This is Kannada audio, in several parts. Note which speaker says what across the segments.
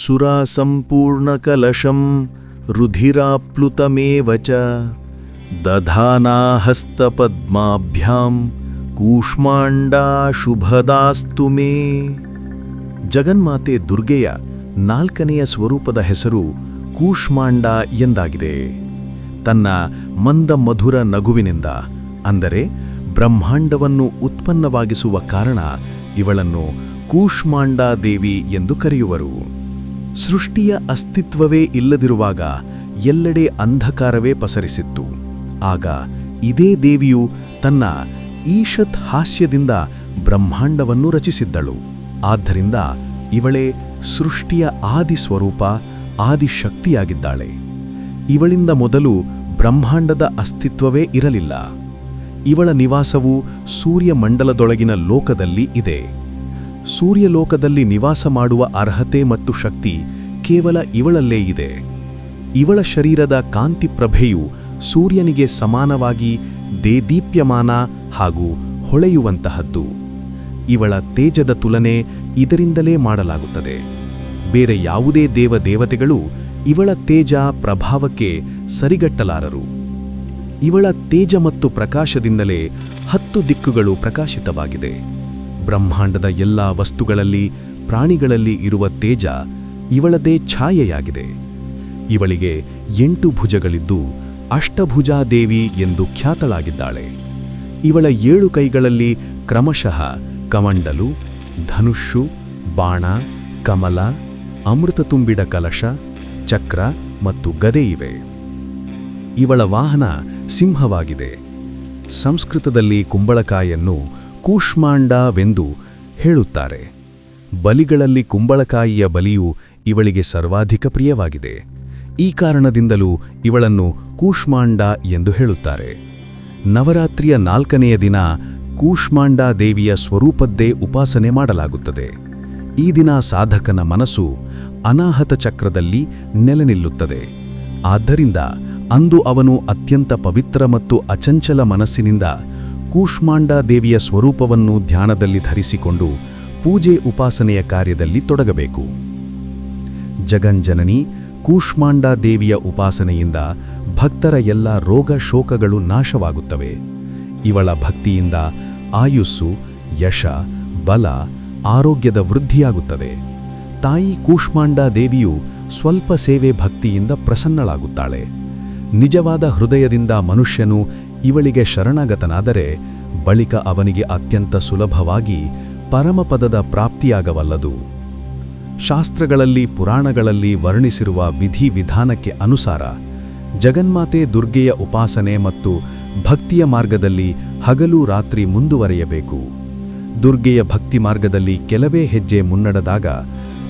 Speaker 1: ಸುರಾಸಂಪೂರ್ಣಕಲಶಂ ರುಧಿರಾಪ್ಲುತಮೇವ ಚ ದಧಾನಾ ಹಸ್ತಪದ್ಮಾಭ್ಯಾಂ ಕೂಷ್ಮಾಂಡಾ ಶುಭದಾಸ್ತು ಮೇ ಜಗನ್ಮಾತೆ ದುರ್ಗೆಯ ನಾಲ್ಕನೆಯ ಸ್ವರೂಪದ ಹೆಸರು ಕೂಷ್ಮಾಂಡ ಎಂದಾಗಿದೆ. ತನ್ನ ಮಂದ ಮಧುರ ನಗುವಿನಿಂದ, ಅಂದರೆ ಬ್ರಹ್ಮಾಂಡವನ್ನು ಉತ್ಪನ್ನವಾಗಿಸುವ ಕಾರಣ ಇವಳನ್ನು ಕೂಷ್ಮಾಂಡಾದೇವಿ ಎಂದು ಕರೆಯುವರು. ಸೃಷ್ಟಿಯ ಅಸ್ತಿತ್ವವೇ ಇಲ್ಲದಿರುವಾಗ ಎಲ್ಲೆಡೆ ಅಂಧಕಾರವೇ ಪಸರಿಸಿತ್ತು. ಆಗ ಇದೇ ದೇವಿಯು ತನ್ನ ಈಶತ್ ಹಾಸ್ಯದಿಂದ ಬ್ರಹ್ಮಾಂಡವನ್ನು ರಚಿಸಿದ್ದಳು. ಆದ್ದರಿಂದ ಇವಳೇ ಸೃಷ್ಟಿಯ ಆದಿ ಸ್ವರೂಪ ಆದಿಶಕ್ತಿಯಾಗಿದ್ದಾಳೆ. ಇವಳಿಂದ ಮೊದಲು ಬ್ರಹ್ಮಾಂಡದ ಅಸ್ತಿತ್ವವೇ ಇರಲಿಲ್ಲ. ಇವಳ ನಿವಾಸವು ಸೂರ್ಯಮಂಡಲದೊಳಗಿನ ಲೋಕದಲ್ಲಿ ಇದೆ. ಸೂರ್ಯಲೋಕದಲ್ಲಿ ನಿವಾಸ ಮಾಡುವ ಅರ್ಹತೆ ಮತ್ತು ಶಕ್ತಿ ಕೇವಲ ಇವಳಲ್ಲೇ ಇದೆ. ಇವಳ ಶರೀರದ ಕಾಂತಿ ಪ್ರಭೆಯು ಸೂರ್ಯನಿಗೆ ಸಮಾನವಾಗಿ ದೇದೀಪ್ಯಮಾನ ಹಾಗೂ ಹೊಳೆಯುವಂತಹದ್ದು. ಇವಳ ತೇಜದ ತುಲನೆ ಇದರಿಂದಲೇ ಮಾಡಲಾಗುತ್ತದೆ. ಬೇರೆ ಯಾವುದೇ ದೇವ ದೇವತೆಗಳು ಇವಳ ತೇಜ ಪ್ರಭಾವಕ್ಕೆ ಸರಿಗಟ್ಟಲಾರರು. ಇವಳ ತೇಜ ಮತ್ತು ಪ್ರಕಾಶದಿಂದಲೇ ಹತ್ತು ದಿಕ್ಕುಗಳು ಪ್ರಕಾಶಿತವಾಗಿದೆ. ಬ್ರಹ್ಮಾಂಡದ ಎಲ್ಲ ವಸ್ತುಗಳಲ್ಲಿ, ಪ್ರಾಣಿಗಳಲ್ಲಿ ಇರುವ ತೇಜ ಇವಳದೇ ಛಾಯೆಯಾಗಿದೆ. ಇವಳಿಗೆ ಎಂಟು ಭುಜಗಳಿದ್ದು ಅಷ್ಟಭುಜಾದೇವಿ ಎಂದು ಖ್ಯಾತಳಾಗಿದ್ದಾಳೆ. ಇವಳ ಏಳು ಕೈಗಳಲ್ಲಿ ಕ್ರಮಶಃ ಕಮಂಡಲು, ಧನುಷು, ಬಾಣ, ಕಮಲ, ಅಮೃತ ತುಂಬಿಡ ಕಲಶ, ಚಕ್ರ ಮತ್ತು ಗದೆ ಇವೆ. ಇವಳ ವಾಹನ ಸಿಂಹವಾಗಿದೆ. ಸಂಸ್ಕೃತದಲ್ಲಿ ಕುಂಬಳಕಾಯಿಯನ್ನು ಕೂಷ್ಮಾಂಡವೆಂದು ಹೇಳುತ್ತಾರೆ. ಬಲಿಗಳಲ್ಲಿ ಕುಂಬಳಕಾಯಿಯ ಬಲಿಯು ಇವಳಿಗೆ ಸರ್ವಾಧಿಕ ಪ್ರಿಯವಾಗಿದೆ. ಈ ಕಾರಣದಿಂದಲೂ ಇವಳನ್ನು ಕೂಷ್ಮಾಂಡ ಎಂದು ಹೇಳುತ್ತಾರೆ. ನವರಾತ್ರಿಯ ನಾಲ್ಕನೆಯ ದಿನ ಕೂಷ್ಮಾಂಡಾ ದೇವಿಯ ಸ್ವರೂಪದ್ದೇ ಉಪಾಸನೆ ಮಾಡಲಾಗುತ್ತದೆ. ಈ ದಿನ ಸಾಧಕನ ಮನಸ್ಸು ಅನಾಹತ ಚಕ್ರದಲ್ಲಿ ನೆಲೆ ನಿಲ್ಲುತ್ತದೆ ಆದ್ದರಿಂದ ಅಂದು ಅವನು ಅತ್ಯಂತ ಪವಿತ್ರ ಮತ್ತು ಅಚಂಚಲ ಮನಸ್ಸಿನಿಂದ ಕೂಷ್ಮಾಂಡಾ ದೇವಿಯ ಸ್ವರೂಪವನ್ನು ಧ್ಯಾನದಲ್ಲಿ ಧರಿಸಿಕೊಂಡು ಪೂಜೆ ಉಪಾಸನೆಯ ಕಾರ್ಯದಲ್ಲಿ ತೊಡಗಬೇಕು. ಜಗಂಜನನಿ, ಕೂಷ್ಮಾಂಡಾ ದೇವಿಯ ಉಪಾಸನೆಯಿಂದ ಭಕ್ತರ ಎಲ್ಲ ರೋಗ ಶೋಕಗಳು ನಾಶವಾಗುತ್ತವೆ. ಇವಳ ಭಕ್ತಿಯಿಂದ ಆಯುಸ್ಸು, ಯಶ, ಬಲ, ಆರೋಗ್ಯದ ವೃದ್ಧಿಯಾಗುತ್ತದೆ. ತಾಯಿ ಕೂಷ್ಮಾಂಡಾ ದೇವಿಯು ಸ್ವಲ್ಪ ಸೇವೆ ಭಕ್ತಿಯಿಂದ ಪ್ರಸನ್ನಳಾಗುತ್ತಾಳೆ. ನಿಜವಾದ ಹೃದಯದಿಂದ ಮನುಷ್ಯನು ಇವಳಿಗೆ ಶರಣಾಗತನಾದರೆ ಬಳಿಕ ಅವನಿಗೆ ಅತ್ಯಂತ ಸುಲಭವಾಗಿ ಪರಮಪದದ ಪ್ರಾಪ್ತಿಯಾಗವಲ್ಲದು. ಶಾಸ್ತ್ರಗಳಲ್ಲಿ ಪುರಾಣಗಳಲ್ಲಿ ವರ್ಣಿಸಿರುವ ವಿಧಿವಿಧಾನಕ್ಕೆ ಅನುಸಾರ ಜಗನ್ಮಾತೆ ದುರ್ಗೆಯ ಉಪಾಸನೆ ಮತ್ತು ಭಕ್ತಿಯ ಮಾರ್ಗದಲ್ಲಿ ಹಗಲು ರಾತ್ರಿ ಮುಂದುವರೆಯಬೇಕು. ದುರ್ಗೆಯ ಭಕ್ತಿ ಮಾರ್ಗದಲ್ಲಿ ಕೆಲವೇ ಹೆಜ್ಜೆ ಮುನ್ನಡೆದಾಗ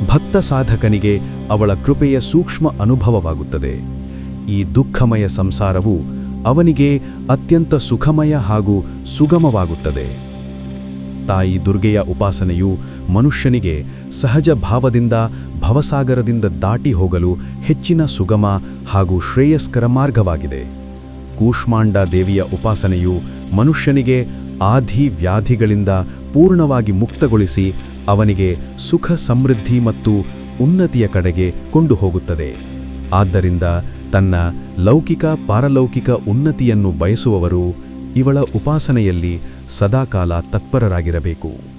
Speaker 1: ಭಕ್ತ ಸಾಧಕನಿಗೆ ಅವಳ ಕೃಪೆಯ ಸೂಕ್ಷ್ಮ ಅನುಭವವಾಗುತ್ತದೆ. ಈ ದುಃಖಮಯ ಸಂಸಾರವು ಅವನಿಗೆ ಅತ್ಯಂತ ಸುಖಮಯ ಹಾಗೂ ಸುಗಮವಾಗುತ್ತದೆ. ತಾಯಿ ದುರ್ಗೆಯ ಉಪಾಸನೆಯು ಮನುಷ್ಯನಿಗೆ ಸಹಜ ಭಾವದಿಂದ ಭವಸಾಗರದಿಂದ ದಾಟಿ ಹೋಗಲು ಹೆಚ್ಚಿನ ಸುಗಮ ಹಾಗೂ ಶ್ರೇಯಸ್ಕರ ಮಾರ್ಗವಾಗಿದೆ. ಕೂಷ್ಮಾಂಡ ದೇವಿಯ ಉಪಾಸನೆಯು ಮನುಷ್ಯನಿಗೆ ಆಧಿ ವ್ಯಾಧಿಗಳಿಂದ ಪೂರ್ಣವಾಗಿ ಮುಕ್ತಗೊಳಿಸಿ ಅವನಿಗೆ ಸುಖ ಸಮೃದ್ಧಿ ಮತ್ತು ಉನ್ನತಿಯ ಕಡೆಗೆ ಕೊಂಡು ಹೋಗುತ್ತದೆ ಆದ್ದರಿಂದ ತನ್ನ ಲೌಕಿಕ ಪಾರಲೌಕಿಕ ಉನ್ನತಿಯನ್ನು ಬಯಸುವವರು ಇವಳ ಉಪಾಸನೆಯಲ್ಲಿ ಸದಾಕಾಲ ತತ್ಪರರಾಗಿರಬೇಕು.